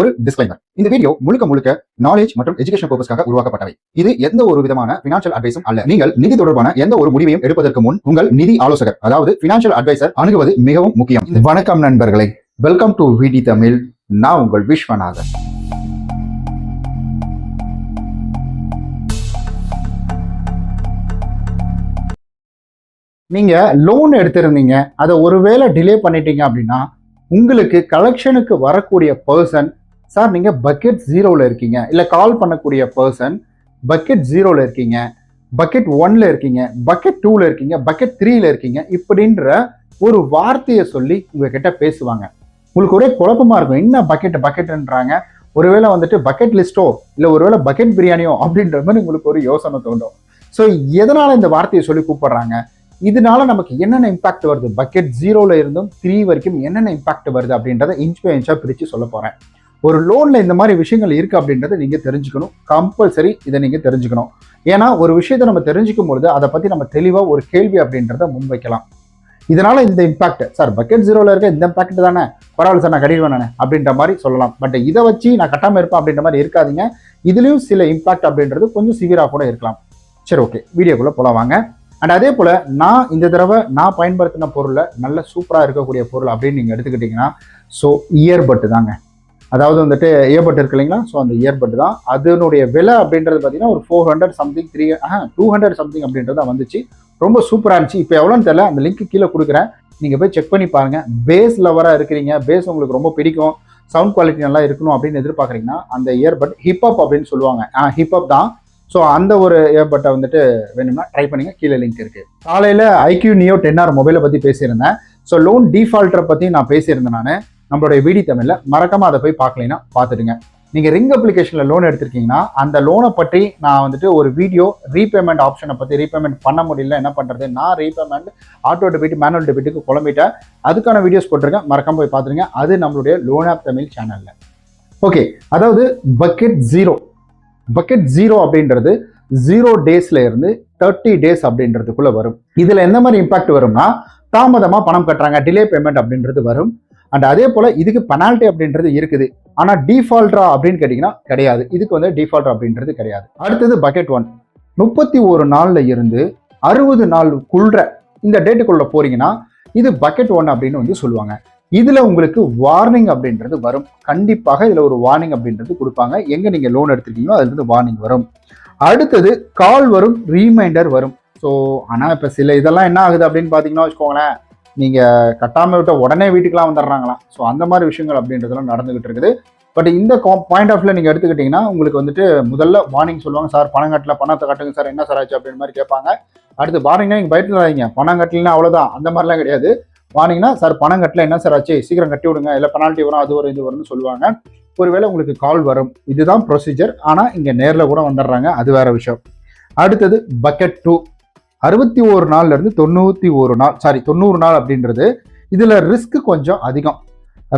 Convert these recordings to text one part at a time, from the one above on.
ஒரு டிஸ்க்ளைமர் இந்த வீடியோ முழுக்க முழுக்க நாலேஜ் மற்றும் எஜுகேஷன் பர்பஸ்க்காக உருவாக்கப்பட்டவை. இது எந்த ஒரு விதமான பினான்சியல் அட்வைஸும் அல்ல. நீங்கள் நிதி தொடர்பான எந்த ஒரு முடிவையும் எடுப்பதற்கு முன் உங்கள் நிதி ஆலோசகர் அதாவது பினான்சியல் அட்வைசர் அணுகுவது மிகவும் முக்கியம். வணக்கம் நண்பர்களே. வெல்கம் டு விடி தமிழ் நான் உங்கள் விஸ்வநாதன். நீங்க லோன் எடுத்திருந்தீங்க. அதை ஒருவேளை டிலே பண்ணிட்டீங்க அப்படின்னா உங்களுக்கு கலெக்ஷனுக்கு வரக்கூடிய பர்சன் சார் நீங்கள் பக்கெட் ஜீரோவில் இருக்கீங்க. இல்லை கால் பண்ணக்கூடிய பர்சன் பக்கெட் ஜீரோவில் இருக்கீங்க. பக்கெட் ஒன்ல இருக்கீங்க. பக்கெட் டூவில் இருக்கீங்க. பக்கெட் த்ரீல இருக்கீங்க. இப்படின்ற ஒரு வார்த்தையை சொல்லி உங்ககிட்ட பேசுவாங்க. உங்களுக்கு ஒரே குழப்பமா இருக்கும். என்ன பக்கெட் பக்கெட்ன்றாங்க ஒருவேளை வந்துட்டு பக்கெட் லிஸ்ட்டோ இல்லை ஒருவேளை பக்கெட் பிரியாணியோ? அப்படின்ற மாதிரி உங்களுக்கு ஒரு யோசனை தோணும் ஸோ எதனால இந்த வார்த்தையை சொல்லி கூப்பிடுறாங்க? இதனால நமக்கு என்னென்ன இம்பாக்ட் வருது? பக்கெட் ஜீரோல இருந்தும் த்ரீ வரைக்கும் என்னென்ன இம்பாக்ட் வருது அப்படின்றத இன்ச் பை இன்ச்சாக பிரித்து சொல்ல போகிறேன் ஒரு லோனில் இந்த மாதிரி விஷயங்கள் இருக்குது அப்படின்றத நீங்கள் தெரிஞ்சுக்கணும். கம்பல்சரி இதை நீங்கள் தெரிஞ்சுக்கணும். ஏன்னா ஒரு விஷயத்தை நம்ம தெரிஞ்சுக்கும் பொழுது அதை பற்றி நம்ம தெளிவாக ஒரு கேள்வி அப்படின்றத முன்வைக்கலாம். இதனால் இந்த இம்பாக்ட் சார் பக்கெட் ஜீரோவில் இருக்க இந்த இம்பாக்ட் தானே? பரவாயில்ல சார் நான் கட்டிடுவேன் நானே அப்படின்ற மாதிரி சொல்லலாம். பட் இதை வச்சு நான் கட்டாமல் இருப்பேன் அப்படின்ற மாதிரி இருக்காதீங்க. இதுலேயும் சில இம்பாக்ட் அப்படின்றது கொஞ்சம் சிவியராக கூட இருக்கலாம். சரி ஓகே வீடியோக்குள்ளே போலாம் வாங்க. அண்ட் அதே போல் நான் இந்த தடவை நான் பயன்படுத்தின பொருளை நல்ல சூப்பராக இருக்கக்கூடிய பொருள் அப்படின்னு நீங்கள் எடுத்துக்கிட்டிங்கன்னா ஸோ இயர்பட்டு தாங்க. அதாவது வந்துட்டு இயர்பட் இருக்கு இல்லைங்களா? ஸோ அந்த இயர்பட் தான். அதனுடைய விலை அப்படின்றது பார்த்தீங்கன்னா ஒரு four hundred something three uh two hundred something அப்படின்றது வந்துச்சு. ரொம்ப சூப்பராக இருந்துச்சு. இப்போ எவ்வளோன்னு தெரியல. அந்த லிங்க் கீழே கொடுக்குறேன். நீங்கள் போய் செக் பண்ணி பாருங்கள் பேஸ் லவராக இருக்கிறீங்க. பேஸ் உங்களுக்கு ரொம்ப பிடிக்கும். சவுண்ட் குவாலிட்டி நல்லா இருக்கணும் அப்படின்னு எதிர்பார்க்குறீங்கன்னா அந்த இயர்பட் ஹிப்அப் அப்படின்னு சொல்லுவாங்க. ஆ ஹிப்அப் தான். ஸோ அந்த ஒரு ஏர்பட்டை வந்துட்டு வேணும்னா ட்ரை பண்ணுங்க. கீழே லிங்க் இருக்கு. காலையில் ஐக்யூ நியோ டென் ஆர் மொபைலை பற்றி பேசியிருந்தேன். ஸோ லோன் டிஃபால்ட்டரை பற்றி நான் பேசியிருந்தேன் நான். நம்மளுடைய விடி தமிழில் மறக்காமல் அதை போய் பார்க்கலைன்னா பார்த்துடுங்க. நீங்கள் ரிங் அப்ளிகேஷனில் லோன் எடுத்திருக்கீங்கன்னா அந்த லோனை பற்றி நான் வந்துட்டு ஒரு வீடியோ ரீபேமெண்ட் ஆப்ஷனை பற்றி ரீபேமெண்ட் பண்ண முடியல என்ன பண்ணுறது நான் ரீபேமெண்ட் ஆட்டோ டெபிட் மேனுவல் டெபிட்டுக்கு குழம்பிட்டேன். அதுக்கான வீடியோஸ் போட்டிருக்கேன். மறக்காம போய் பார்த்துருங்க அது நம்மளுடைய லோன் ஆப் தமிழ் சேனலில் ஓகே அதாவது பக்கெட் ஜீரோ பக்கெட் ஜீரோ அப்படின்றது ஜீரோ டேஸ்ல இருந்து தேர்ட்டி டேஸ் அப்படின்றதுக்குள்ள வரும். இதுல எந்த மாதிரி இம்பாக்ட் வரும்னா தாமதமா பணம் கட்டுறாங்க டிலே பேமெண்ட் அப்படின்றது வரும். அண்ட் அதே போல இதுக்கு பெனால்ட்டி அப்படின்றது இருக்குது. ஆனா டிஃபால்ட்ரா அப்படின்னு கேட்டீங்கன்னா கிடையாது. இதுக்கு வந்து டிஃபால்ட் அப்படின்றது கிடையாது. அடுத்தது பக்கெட் ஒன் முப்பத்தி ஒரு நாள்ல இருந்து அறுபது நாள் குள்ற இந்த டேட்டுக்குள்ள போறீங்கன்னா இது பக்கெட் ஒன் அப்படின்னு வந்து சொல்லுவாங்க. இதுல உங்களுக்கு வார்னிங் அப்படின்றது வரும். கண்டிப்பாக இதுல ஒரு வார்னிங் அப்படின்றது கொடுப்பாங்க. எங்க நீங்க லோன் எடுத்துருக்கீங்களோ அதுல இருந்து வார்னிங் வரும். அடுத்தது கால் வரும் ரீமைண்டர் வரும். ஸோ ஆனால் இப்போ சில இதெல்லாம் என்ன ஆகுது அப்படின்னு பார்த்தீங்கன்னா வச்சுக்கோங்களேன். நீங்கள் கட்டாமல் விட்ட உடனே வீட்டுக்கெலாம் வந்துடுறாங்களாம் ஸோ அந்த மாதிரி விஷயங்கள் அப்படின்றதெல்லாம் நடந்துகிட்டு இருக்குது. பட் இந்த பாயிண்ட் ஆஃப்ல நீங்கள் எடுத்துக்கிட்டிங்கன்னா உங்களுக்கு வந்துட்டு முதல்ல வார்னிங் சொல்லுவாங்க சார் பணம் கட்டல பணத்தை கட்டுங்க சார் என்ன சார் ஆச்சு? அப்படின்னு மாதிரி கேட்பாங்க. அடுத்து வார்னிங்னா நீங்கள் பயத்துலாதீங்க பணம் கட்டலன்னா அவ்வளோதான் அந்த மாதிரிலாம் கிடையாது. வார்னிங்னா சார் பணம் கட்டல என்ன சார் ஆச்சு? சீக்கிரம் கட்டி விடுங்க. இல்லை பெனால்ட்டி வரும் அது வரும் இது வரும்னு சொல்லுவாங்க. ஒருவேளை உங்களுக்கு கால் வரும். இதுதான் ப்ரொசீஜர் ஆனால் இங்கே நேரில் கூட வந்துடுறாங்க. அது வேற விஷயம். அடுத்தது பக்கெட் டூ அறுபத்தி ஒரு நாள்ல இருந்து தொண்ணூற்றி ஒரு நாள் சாரி தொண்ணூறு நாள் அப்படின்றது இதில் ரிஸ்க் கொஞ்சம் அதிகம்.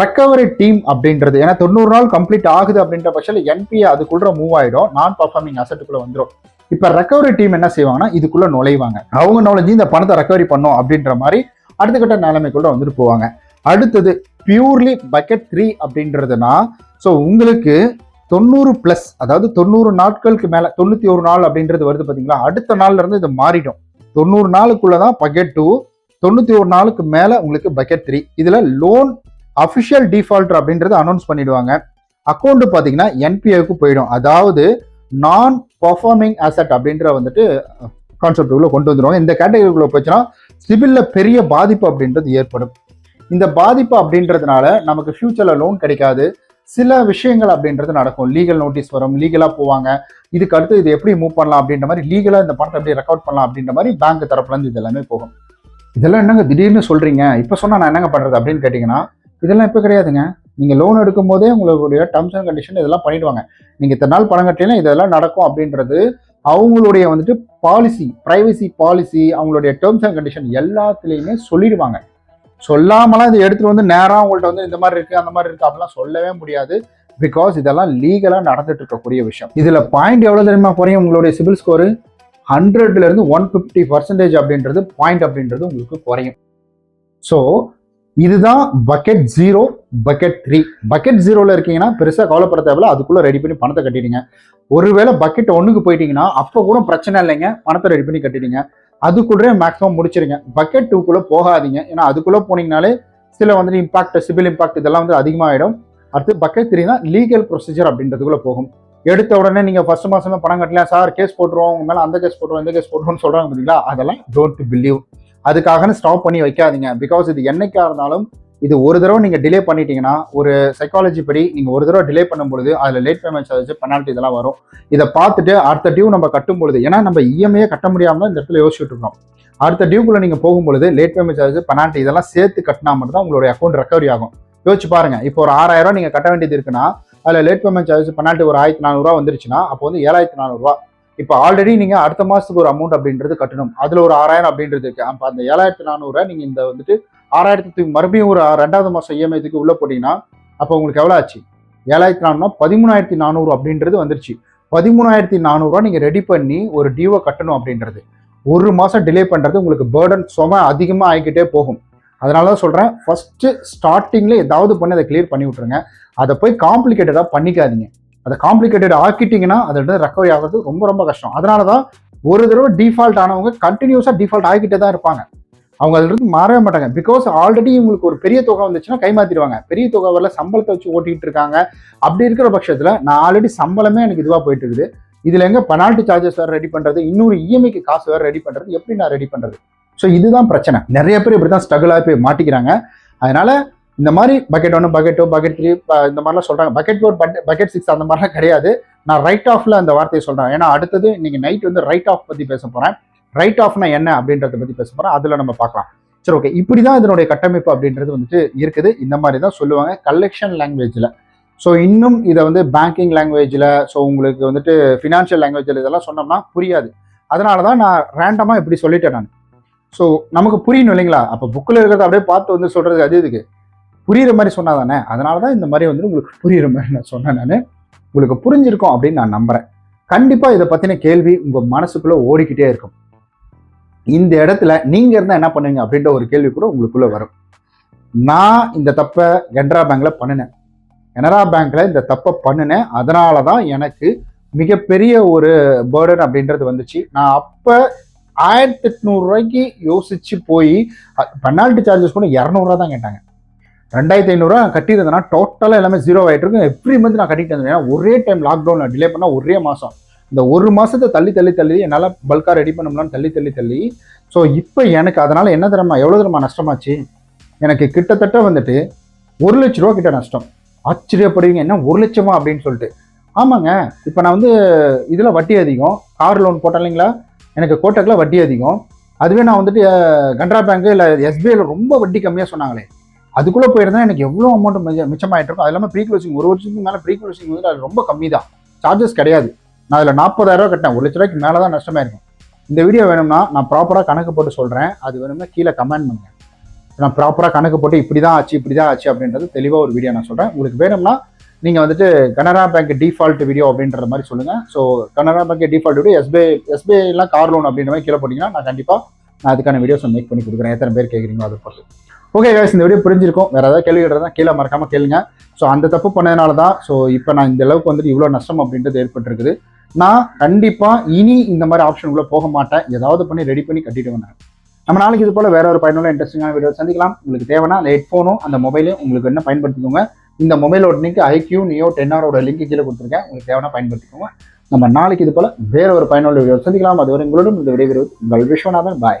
ரெக்கவரி டீம் அப்படின்றது ஏன்னா தொண்ணூறு நாள் கம்ப்ளீட் ஆகுது அப்படின்ற பட்சத்தில் என்பிஏ அதுக்குள்ள மூவ் ஆகிடும் நான் பர்ஃபார்மிங் அசட்டுக்குள்ளே வந்துடும் இப்போ ரெக்கவரி டீம் என்ன செய்வாங்கன்னா இதுக்குள்ளே நுழைவாங்க. அவங்க நுழைஞ்சு இந்த பணத்தை ரெக்கவரி பண்ணோம் அப்படின்ற மாதிரி அடுத்த கட்ட நிலைமைக்குள்ள வந்துட்டு போவாங்க. அடுத்தது பியூர்லி பக்கெட் த்ரீ அப்படின்றதுனா ஸோ உங்களுக்கு தொண்ணூறு ப்ளஸ் அதாவது தொண்ணூறு நாட்களுக்கு மேலே தொண்ணூற்றி ஒரு நாள் அப்படின்றது வருது பார்த்தீங்களா அடுத்த நாள்லேருந்து இது மாறிடும். தொண்ணூறு நாளுக்குள்ளதான் பக்கெட் டூ தொண்ணூத்தி ஒரு நாளுக்கு மேல உங்களுக்கு பக்கெட் த்ரீ இதுல லோன் அபிஷியல் டிஃபால்டர் அப்படின்றத அனௌன்ஸ் பண்ணிடுவாங்க. அக்கௌண்ட் பாத்தீங்கன்னா என்பிஏக்கு போயிடும். அதாவது நான் பர்ஃபார்மிங் அசட் அப்படின்ற வந்துட்டு கான்செப்ட் உள்ள கொண்டு வந்துருவாங்க. இந்த கேட்டகரிக்குள்ள போச்சுன்னா சிபில்ல பெரிய பாதிப்பு அப்படின்றது ஏற்படும். இந்த பாதிப்பு அப்படின்றதுனால நமக்கு ஃபியூச்சர்ல லோன் கிடைக்காது. சில விஷயங்கள் அப்படின்றது நடக்கும். லீகல் நோட்டீஸ் வரும் லீகலாக போவாங்க. இதுக்கு அடுத்து இது எப்படி மூவ் பண்ணலாம் அப்படின்ற மாதிரி லீகலாக இந்த பணத்தை எப்படி ரெக்கார்ட் பண்ணலாம் அப்படின்ற மாதிரி பேங்க் தரப்புலேருந்து இது எல்லாமே போகும். இதெல்லாம் என்னங்க திடீர்னு சொல்கிறீங்க இப்போ சொன்னால் நான் என்னங்க பண்ணுறது அப்படின்னு கேட்டிங்கன்னா இதெல்லாம் இப்போ கிடையாதுங்க. நீங்கள் லோன் எடுக்கும் போதே உங்களுடைய டர்ம்ஸ் அண்ட் கண்டிஷன் இதெல்லாம் பண்ணிடுவாங்க. நீங்கள் இத்தனை நாள் பணம் கட்டினா இதெல்லாம் நடக்கும் அப்படின்றது அவங்களுடைய வந்துட்டு பாலிசி ப்ரைவசி பாலிசி அவங்களுடைய டேர்ம்ஸ் அண்ட் கண்டிஷன் எல்லாத்துலேயுமே சொல்லிடுவாங்க. சொல்லாமலாம் இதை எடுத்துட்டு வந்து நேராக உங்கள்கிட்ட வந்து இந்த மாதிரி இருக்கு அந்த மாதிரி இருக்கு அப்படிலாம் சொல்லவே முடியாது. பிகாஸ் இதெல்லாம் லீகலாக நடந்துட்டு இருக்கக்கூடிய விஷயம். இதுல பாயிண்ட் எவ்வளவு தெரியுமா குறையும் உங்களுடைய சிபில் ஸ்கோரு ஹண்ட்ரட்ல இருந்து ஒன் ஃபிஃப்டி பர்சன்டேஜ் அப்படின்றது பாயிண்ட் அப்படின்றது உங்களுக்கு குறையும். ஸோ இதுதான் bucket zero bucket three bucket ஜீரோவில் இருக்கீங்கன்னா பெருசாக கவலைப்பட தேவையில்ல. அதுக்குள்ளே ரெடி பண்ணி பணத்தை கட்டிடுங்க. ஒருவேளை பக்கெட் ஒன்றுக்கு போயிட்டீங்கன்னா அப்போ கூட பிரச்சனை இல்லைங்க. பணத்தை ரெடி பண்ணி கட்டிடுங்க. அதுக்குள்ளே மேக்ஸிமம் முடிச்சிருங்க. பக்கெட் டூக்குள்ளே போகாதீங்க. ஏன்னா அதுக்குள்ளே போனீங்கனாலே சில வந்துட்டு இம்பாக்ட் சிவில் இம்பாக்ட் இதெல்லாம் வந்து அதிகமாகிடும் அடுத்து பக்கெட் த்ரீ தான் லீகல் ப்ரொசீஜர் அப்படின்றதுக்குள்ளே போகும். எடுத்த உடனே நீங்கள் ஃபர்ஸ்ட் மாதமே பணம் கட்டல சார் கேஸ் போட்டுருவோம். உங்க மேலே அந்த கேஸ் போட்டுருவோம் இந்த கேஸ் போட்டுருவோம்னு சொல்கிறாங்க பார்த்தீங்களா அதெல்லாம் டோன்ட் பிலீவ் அதுக்காக ஸ்டாப் பண்ணி வைக்காதீங்க. பிகாஸ் இது என்னைக்காக இருந்தாலும் இது ஒரு தடவை நீங்கள் டிலே பண்ணிட்டீங்கன்னா ஒரு சைக்காலஜி படி நீங்கள் ஒரு தடவை டிலே பண்ணும்பொழுது அதில் லேட் பேமெண்ட் சார்ஜ் பெனால்ட்டி இதெல்லாம் வரும். இதை பார்த்துட்டு அடுத்த டியூ நம்ம கட்டும் பொழுது ஏன்னா நம்ம இஎம்ஐயே கட்ட முடியாமல் இந்த இடத்துல யோசிச்சுட்டு இருக்கோம். அடுத்த டியூக்குள்ள நீங்கள் போகும்பொழுது லேட் பேமெண்ட் சார்ஜ் பெனால்ட்டி இதெல்லாம் சேர்த்து கட்டினா மட்டும் தான் உங்களுடைய அக்கௌண்ட் ரெக்கவரி ஆகும். யோசிச்சு பாருங்க இப்போ ஒரு ஆறாயிரம் நீங்கள் கட்ட வேண்டியது இருக்குன்னா அதில் லேட் பேமெண்ட் சார்ஜ் பெனால்ட்டி ஒரு ஆயிரத்தி நானூறுரூவா வந்துருச்சுன்னா அப்போ வந்து ஏழாயிரத்தி நானூறுரூவா இப்போ ஆல்ரெடி நீங்கள் அடுத்த மாதத்துக்கு ஒரு அமௌண்ட் அப்படின்றது கட்டணும். அதில் ஒரு ஆறாயிரம் அப்படின்றது இருக்குது அப்போ அந்த ஏழாயிரத்தி நானூறுரூவா நீங்கள் இந்த வந்துட்டு ஆறாயிரத்துக்கு மறுபடியும் ஒரு ரெண்டாவது மாதம் இஎம்ஐத்துக்கு உள்ள போட்டிங்கன்னா அப்போ உங்களுக்கு எவ்வளோ ஆச்சு? ஏழாயிரத்தி நானூறுனா பதிமூணாயிரத்தி நானூறு அப்படின்றது வந்துருச்சு. பதிமூணாயிரத்தி நானூறுரூவா நீங்கள் ரெடி பண்ணி ஒரு டியூவை கட்டணும் அப்படின்றது. ஒரு மாதம் டிலே பண்ணுறது உங்களுக்கு பேர்டன் சும அதிகமாக ஆகிக்கிட்டே போகும். அதனால தான் சொல்கிறேன் ஃபஸ்ட்டு ஸ்டார்டிங்கில் ஏதாவது பண்ணி அதை கிளியர் பண்ணி விட்ருங்க அதை போய் காம்ப்ளிகேட்டடாக பண்ணிக்காதீங்க. அதை காம்ப்ளிகேட்டட் ஆக்கிட்டிங்கன்னா அதை ரெக்கவரி ஆகிறது ரொம்ப ரொம்ப கஷ்டம். அதனால தான் ஒரு தடவை டிஃபால்ட் ஆனவங்க கண்டினியூஸாக டிஃபால்ட் ஆகிக்கிட்டே தான் இருப்பாங்க. அவங்க அதிலிருந்து மாறவே மாட்டாங்க. பிகாஸ் ஆல்ரெடி உங்களுக்கு ஒரு பெரிய தொகை வந்துச்சுன்னா கைமாத்திடுவாங்க. பெரிய தொகை வரல சம்பளத்தை வச்சு ஓட்டிகிட்டு இருக்காங்க. அப்படி இருக்கிற பட்சத்தில் நான் ஆல்ரெடி சம்பளமே எனக்கு இதுவாக போயிட்டு இருக்குது இதில் எங்கே பெனால்ட்டி சார்ஜஸ் வேறு ரெடி பண்ணுறது இன்னொரு இஎம்ஐக்கு காசு வேறு ரெடி பண்ணுறது எப்படி நான் ரெடி பண்ணுறது ஸோ இதுதான் பிரச்சனை. நிறைய பேர் இப்படி தான் ஸ்ட்ரகிளாக போய் மாட்டிக்கிறாங்க. அதனால இந்த மாதிரி பக்கெட் ஒன்று பக்கெட் டூ பக்கெட் த்ரீ இந்த மாதிரிலாம் சொல்கிறாங்க பக்கெட் ஃபோர் பக்கெட் சிக்ஸ் அந்த மாதிரிலாம் கிடையாது. நான் ரைட் ஆஃபில் அந்த வார்த்தையை சொல்கிறேன் ஏன்னா அடுத்தது இன்றைக்கி நைட் வந்து ரைட் ஆஃப் பற்றி பேச போகிறேன் ரைட் ஆஃப்னா என்ன அப்படின்றத பற்றி பேச போகிறோம் அதில் நம்ம பார்க்கலாம். சரி ஓகே இப்படி தான் இதனுடைய கட்டமைப்பு அப்படின்றது வந்துட்டு இருக்குது. இந்த மாதிரி தான் சொல்லுவாங்க கலெக்ஷன் லாங்குவேஜில் ஸோ இன்னும் இதை வந்து பேங்கிங் லாங்குவேஜில் ஸோ உங்களுக்கு வந்துட்டு ஃபினான்ஷியல் லாங்குவேஜில் இதெல்லாம் சொன்னோம்னா புரியாது. அதனால தான் நான் ரேண்டமாக இப்படி சொல்லிட்டேன் நான். ஸோ நமக்கு புரியணும் இல்லைங்களா? அப்போ புக்கில் இருக்கிறத அப்படியே பார்த்து வந்து சொல்கிறது அது இதுக்கு. புரியுற மாதிரி சொன்னா தானே அதனால தான் இந்த மாதிரி வந்துட்டு உங்களுக்கு புரியுற மாதிரி நான் சொன்னேன் நான். உங்களுக்கு புரிஞ்சிருக்கும் அப்படின்னு நான் நம்புகிறேன் கண்டிப்பாக இதை பற்றின கேள்வி உங்கள் மனசுக்குள்ளே ஓடிக்கிட்டே இருக்கும். இந்த இடத்துல நீங்கள் இருந்தால் என்ன பண்ணுவீங்க அப்படின்ற ஒரு கேள்வி கூட உங்களுக்குள்ளே வரும். நான் இந்த தப்பை கனரா பேங்க்ல பண்ணினேன். கனரா பேங்க்ல இந்த தப்பை பண்ணினேன். அதனால தான் எனக்கு மிகப்பெரிய ஒரு பேர்டன் அப்படின்றது வந்துச்சு. நான் அப்போ ஆயிரத்தி எட்நூறுரூவாய்க்கு யோசிச்சு போய் பெனால்ட்டி சார்ஜஸ் கூட இரநூறுவா தான் கேட்டாங்க. ரெண்டாயிரத்தி ஐநூறுரூவா கட்டியிருந்தேன்னா டோட்டலாக எல்லாமே ஜீரோ ஆகிட்டு இருக்கும். எவ்ரி மந்த் நான் கட்டிட்டு இருந்தேன் ஏன்னா ஒரே டைம் லாக்டவுனில் டிலே பண்ணால் ஒரே மாதம் இந்த ஒரு மாதத்தை தள்ளி தள்ளி தள்ளி என்னால் பல்காக ரெடி பண்ணணும்னு தள்ளி தள்ளி தள்ளி. ஸோ இப்போ எனக்கு அதனால் என்ன தரமா? எவ்வளோ தரமா? நஷ்டமாச்சு? எனக்கு கிட்டத்தட்ட வந்துட்டு ஒரு லட்ச ரூபா கிட்ட நஷ்டம். ஆச்சரியப்படுவீங்க என்ன ஒரு லட்சமா அப்படின்னு சொல்லிட்டு. ஆமாங்க. இப்போ நான் வந்து இதில் வட்டி அதிகம். கார் லோன் போட்டேன் இல்லைங்களா? எனக்கு கோட்டக்கில் வட்டி அதிகம். அதுவே நான் வந்துட்டு அஹ், கனரா பேங்க் இல்லை எஸ்பிஐயில் ரொம்ப வட்டி கம்மியாக சொன்னாங்களே. அதுக்குள்ளே போயிருந்தா எனக்கு எவ்வளோ அமௌண்ட் மிச்ச மிச்சமாயிட்டு இருக்கும். அது இல்லாமல் ப்ரீ க்ளோசிங் ஒரு வருஷத்துக்கு மேலே ப்ரீ க்ளோசிங் வந்து அது ரொம்ப கம்மி தான் சார்ஜஸ் கிடையாது. நான் அதில் நாற்பதாயிரம் ரூபா கட்டினேன். ஒரு லட்ச ரூபாய்க்கு மேலே தான் நஷ்டமாக இருக்கும் இந்த வீடியோ வேணும்னா நான் ப்ராப்பராக கணக்கு போட்டு சொல்கிறேன் அது வேணும்னா கீழே கமெண்ட் பண்ணுங்கள் நான் ப்ராப்பராக கணக்கு போட்டு இப்படி தான் ஆச்சு இப்படி தான் ஆச்சு அப்படின்றது தெளிவாக ஒரு வீடியோ நான் சொல்கிறேன் உங்களுக்கு வேணும்னா நீங்கள் வந்துட்டு கனரா பேங்க் டிஃபால்ட் வீடியோ அப்படின்ற மாதிரி சொல்லுங்கள் so Canara bank default video SBI எஸ்பிஐலாம் car loan அப்படின்ற மாதிரி கீழே போட்டிங்கன்னா நான் கண்டிப்பாக நான் அதுக்கான வீடியோஸ் மேக் பண்ணி கொடுக்குறேன். எத்தனை பேர் கேட்குறீங்களோ அதை பொறுத்து. ஓகே guys இந்த வீடியோ புரிஞ்சிருக்கும். வேறு ஏதாவது கேள்வி தான் கீழே மறக்காமல் கேளுங்க. ஸோ அந்த தப்பு பண்ணதுனால தான் ஸோ இப்போ நான் இந்த அளவுக்கு வந்துட்டு இவ்வளோ நஷ்டம் அப்படின்றது ஏற்பட்டிருக்குது. நான் கண்டிப்பாக இனி இந்த மாதிரி ஆப்ஷன் உள்ள போக மாட்டேன். ஏதாவது பண்ணி ரெடி பண்ணி கட்டிட்டு வந்தேன் நம்ம நாளைக்கு இது போல் வேற ஒரு பயனுள்ள இன்ட்ரெஸ்டிங்கான வீடியோ சந்திக்கலாம். உங்களுக்கு தேவைன்னா அந்த ஹெட்ஃபோனும் அந்த மொபைலையும் உங்களுக்கு என்ன பயன்படுத்திக்கோங்க. இந்த மொபைலோட லிங்க் ஐக்யூ நியோ டென்னாரோட லிங்க் கீழே கொடுத்துருக்கேன். உங்களுக்கு தேவைன்னா பயன்படுத்திக்கோங்க. நம்ம நாளைக்கு இது போல் வேற ஒரு பயனுள்ள வீடியோ சந்திக்கலாம். அதுவரை உங்களோட இந்த விடைபெறுவது உங்கள் விஸ்வநாதன். பாய்